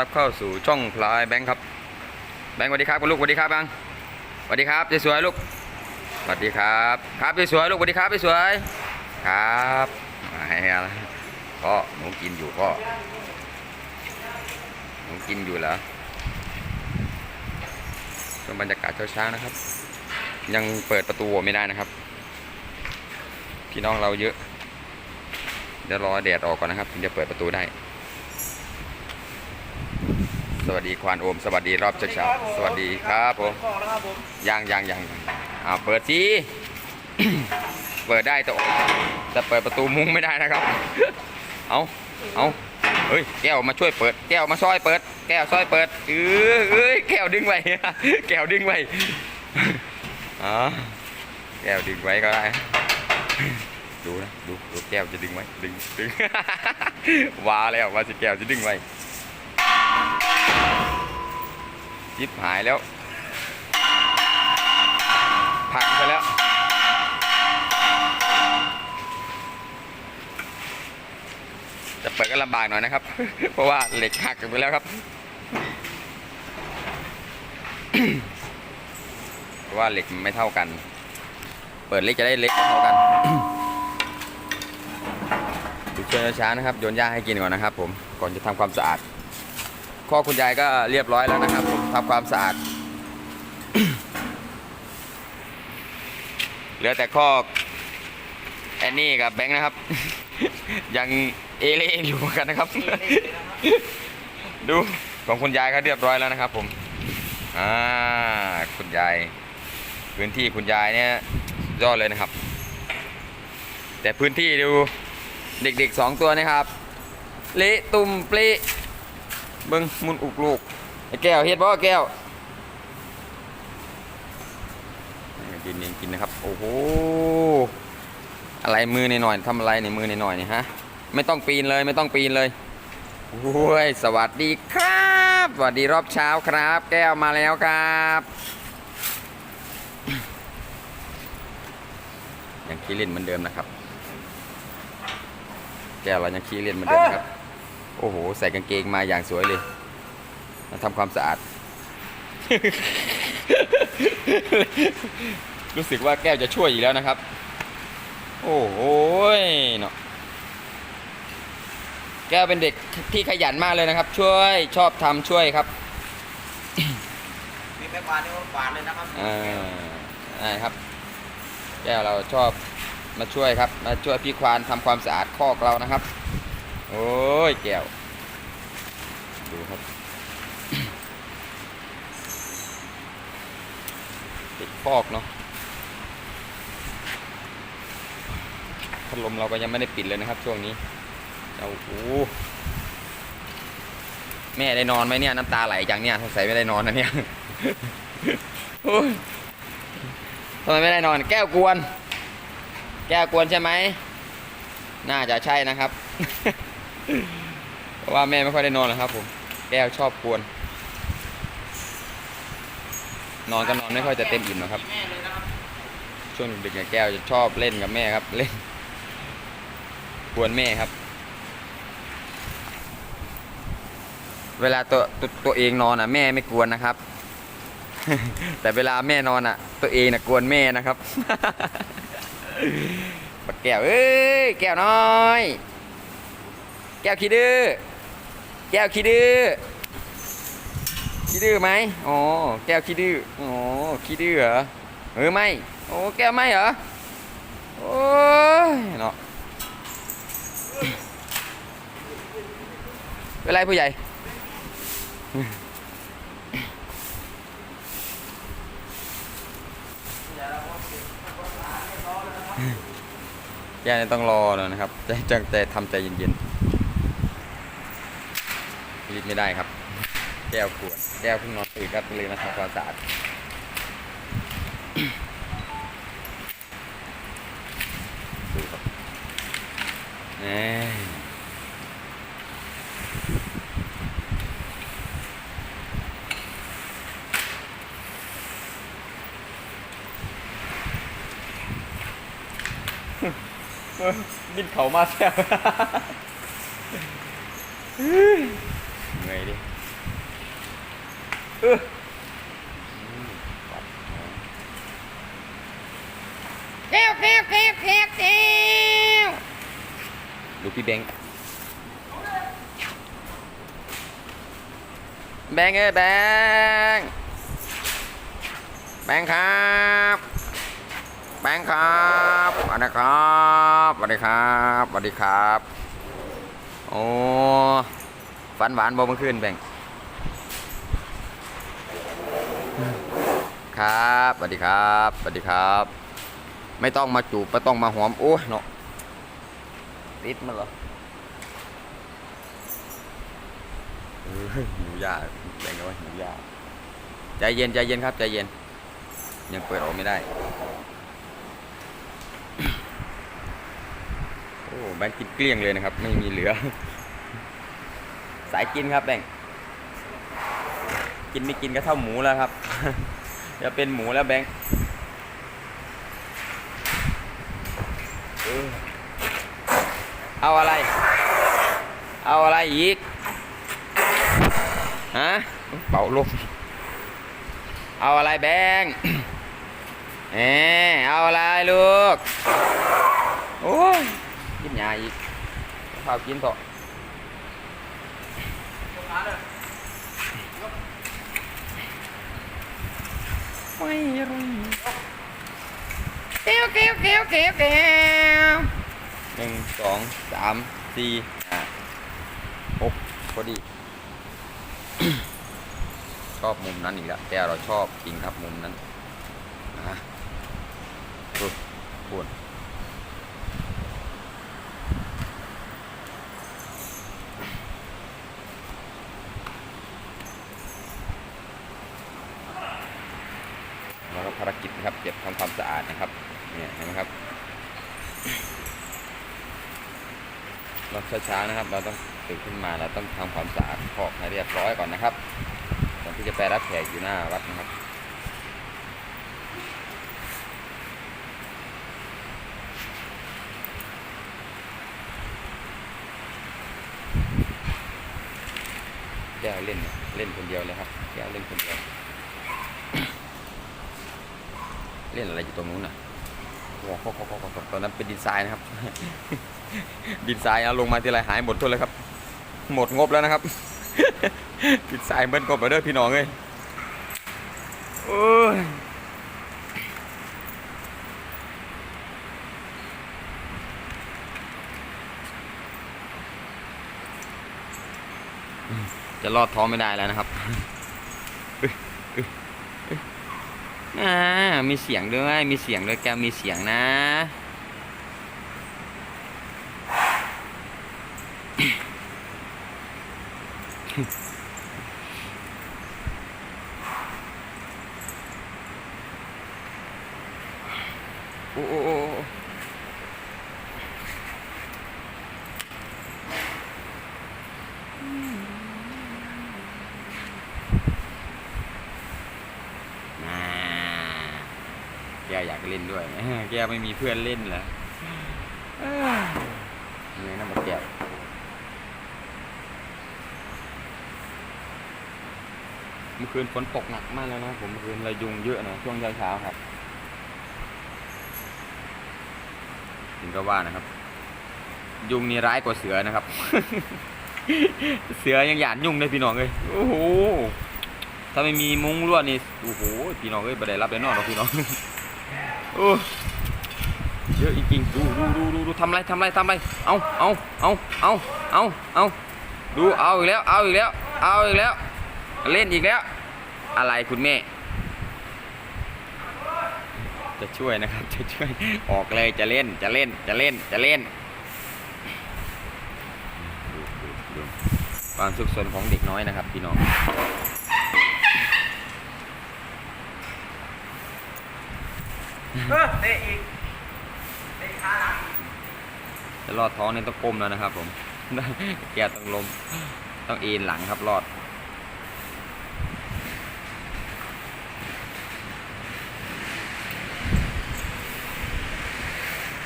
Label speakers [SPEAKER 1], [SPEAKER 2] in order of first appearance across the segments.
[SPEAKER 1] รับเข้าสู่ช่องพลายแบงค์ครับ แบงค์สวัสดีครับคุณลูกสวัสดีครับบังสวัสดีครับสวยๆลูกสวัสดีครับ ครับสวยๆลูกสวัสดีครับสวยๆครับให้ะก็หนูกินอยู่ก็หนูกินอยู่เหรอช่วงบรรยากาศเช้าๆนะครับ ยังเปิดประตูไม่ได้นะครับ พี่น้องเราเยอะเดี๋ยวรอแดดออกก่อนนะครับถึงจะเปิดประตูได้ วัสดีควานโอม สวัสดีรอบเช้าๆสวัสดีครับผม
[SPEAKER 2] กล่องแล้วครับผม
[SPEAKER 1] ยังยังยังยังอ่าเปิดสิเปิดได้แต่แต่เปิดประตูมุ้งไม่ได้นะครับ เอาเอาเฮ้ยแก้วมาช่วยเปิด แก้วมาซอยเปิด แก้วซอยเปิดเออเอ้ยแก้วดึงไว้แก้วดึงไว้อ๋อแก้วดึงไว้ก็ได้ดูนะดูดูแก้วจะดึงไว้ดึงดึงว้าแล้วว่าสิแก้วจะดึงไว้ จิบหายแล้ว พังไปแล้ว จะเปิดก็ลำบากหน่อยนะครับ เพราะว่าเหล็กหักกันไปแล้วครับเพราะว่าเหล็กมันไม่เท่ากัน เปิดเล็กจะได้เล็กเท่ากันดูเชิญช้านะครับโยนหญ้าให้กินก่อนนะครับ ผมก่อนจะทำความสะอาดข้อคุณยายก็เรียบร้อยแล้วนะครับผม ทำความสะอาด เหลือแต่ข้อแอนนี่กับแบงค์นะครับ ยังเอเล่อยู่กันนะครับ ดูของคุณยายก็เรียบร้อยแล้วนะครับ ผมอ่าคุณยายพื้นที่คุณยายเนี่ยยอดเลยนะครับ แต่พื้นที่ดูเด็กๆสองตัวนะครับเละตุ่มเปละเบิ้งมุนอุกลูก ไอ้แก้วเฮ็ดบ่แก้วกินเองกินนะครับ โอ้โห อะไรมือหน่อยๆทำอะไรในมือหน่อยๆนี่ฮะ ไม่ต้องปีนเลยไม่ต้องปีนเลยโอ้ย สวัสดีครับ สวัสดีรอบเช้าครับ แก้วมาแล้วครับยังขี้เล่นเหมือนเดิมนะครับ แก้วเรายังขี้เล่นเหมือนเดิมครับ โอ้โห ใส่กางเกงมาอย่างสวยเลย ทำความสะอาด รู้สึกว่าแก้วจะช่วยอีกแล้วนะครับ โอ้โหเนาะแก้วเป็นเด็กที่ขยันมากเลยนะครับ ช่วยชอบทำช่วยครับ
[SPEAKER 2] มีแม่ควานนี่ว่าหวานเลยนะครับ
[SPEAKER 1] อ่าอ่าครับ แก้วเราชอบมาช่วยครับ มาช่วยพี่ควานทำความสะอาดคอกเรานะครับ โอ้ยแก้ว ดูครับ ติดคอกเนาะพัดลมเราก็ยังไม่ได้ปิดเลยนะครับ ช่วงนี้เอาโอ้แม่ได้นอนไหมเนี่ยน้ำตาไหลจังเนี่ยสงสัยไม่ได้นอนนะเนี่ยโอ้ยทำไมไม่ได้นอน แก้วกวน แก้วกวนใช่ไหมน่าจะใช่นะครับ เพราะว่าแม่ไม่ค่อยได้นอนหรอกครับผม แก้วชอบกวน นอนก็นอนไม่ค่อยจะเต็มอิ่ม
[SPEAKER 2] นะครับ
[SPEAKER 1] ช่วงดึกๆแก้วจะชอบเล่นกับแม่ครับเล่นกวนแม่ครับ เวลาตัวตัวตัวเองนอนอะ แม่ไม่กวนนะครับ แต่เวลาแม่นอนอะ ตัวเองน่ะกวนแม่นะครับปักแก้วเอ้ยแก้วน้อย แก้วขี้ดื้อแก้วขี้ดื้อ ขี้ดื้อไหมอ๋อ แก้วขี้ดื้อ อ๋อ ขี้ดื้อเหรอ เออไม่ โอ้ แก้วไม่เหรอ โอ้ยเนาะเป็นไรผู้ใหญ่แกเนี่ยต้องรอเลยนะครับใจจังใจทำใจเย็นๆรีบไม่ได้ครับ แก้วขวดแก้วเพิ่งนอนตื่นครับเลยมาทำความสะอาดดูครับแหมบินเขามาแซ่บ เหนื่อยดิ เอออืมปัดหอม
[SPEAKER 2] แก้วแก้วแก้วแก้วแก้ว
[SPEAKER 1] ดูพี่แบงค์แบงค์เอ้ยแบงค์แบงค์ครับแบงค์ครับสวัสดีครับสวัสดีครับสวัสดีครับ โอ้ฝันหวานบ่เมื่อคืนแบงค์ ครับสวัสดีครับสวัสดีครับ ไม่ต้องมาจูบไม่ต้องมาหอมโอ้ยเนาะติดมันเหรอเออหิวยาแบ่งกันว่าหิวยาใจเย็นใจเย็นครับใจเย็น ยังเปิดออกไม่ได้ โอ้แบงค์กินเกลี้ยงเลยนะครับ ไม่มีเหลือ สายกินครับแบงค์กินไม่กินก็เท่าหมูแล้วครับ จะเป็นหมูแล้วแบงค์เออเอาอะไร เอาอะไรอีก ฮะ เป่าลมเอาอะไรแบงค์เออเอาอะไรลูก โอ้ยกินยาอีกข้าวกินต่อ ไม่รู้
[SPEAKER 2] เก้วเก้วเก้วแก้วแก้ว
[SPEAKER 1] หนึ่งสองสามสี่ห้าหกพอดี ชอบมุมนั้นอีกแล้วแต่เราชอบจริงครับมุมนั้นนะดูปวดแล้วก็ภารกิจนะ ครับเก็บทำความสะอาดนะครับเนี่ยเห็นไหมครับเราช้าๆนะครับ เราต้องตื่นขึ้นมาเราต้องทำความสะอาดคอกให้เรียบร้อยก่อนนะครับก่อนที่จะไปรับแขกอยู่หน้าวัดนะครับแก้วเล่นเนี่ยเล่นคนเดียวเลยครับแก้วเล่นคนเดียว เล่นอะไรอยู่ตรงนู้นน่ะโอ้โหตอนนั้นเป็นดีไซน์นะครับ ดินทรายเอาลงมาทีไรหายหมดทุกเลยครับ หมดงบแล้วนะครับ ดินทรายเบิ้ลงบไปเด้อพี่น้องเอ้ยโอ้ยจะรอดท้องไม่ได้แล้วนะครับ อ่ามีเสียงด้วยมีเสียงด้วยแกมีเสียงนะโอ้โอ้า แกอยากเล่นด้วย แกไม่มีเพื่อนเล่นเหรอเอ้ยเหนื่อยนะบักแกเมื่อคืนฝนตกหนักมากแล้วนะผมเมื่อคืนเลยยุงเยอะนะช่วงเช้าๆครับถึงก็ว่านะครับ ยุงนี่ร้ายกว่าเสือนะครับ เสือยังหยาดยุงเลยพี่น้องเลยโอ้โหถ้าไม่มีมุ้งลวดนี่โอ้โหพี่น้องเอ้ยบ่ได้รับได้นอนหรอกพี่น้อง อ้เยอะจริงๆดูดูดูดูดูทำไรทำไรทำไรเอาเอาเอาเอาเอาเอาดูเอาอีกแล้วเอาอีกแล้วเอาอีกแล้ว เล่นอีกแล้ว อะไรคุณแม่ จะช่วยนะครับจะช่วยออกเลยจะเล่นจะเล่นจะเล่นจะเล่นดูดูดูความสุขสนของเด็กน้อยนะครับพี่น้อง
[SPEAKER 2] เตะอีกเตะขาหลัง
[SPEAKER 1] จะรอดท้องเนี่ต้องก้มแล้วนะครับ ผม แกต้องลมต้องเอ็นหลังครับรอด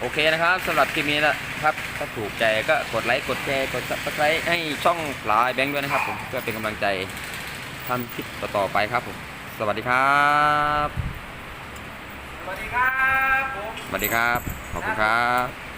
[SPEAKER 1] โอเคนะครับสำหรับคลิปนี้นะครับถ้าถูกใจก็กดไลค์กดแชร์กดซับสไครต์ให้ช่องลายแบงค์ด้วยนะครับผมเพื่อเป็นกำลังใจทำคลิปต่อๆไปครับผม สวัสดีครับ
[SPEAKER 2] สวัสดีครับผม
[SPEAKER 1] สวัสดีครับ ขอบคุณครับ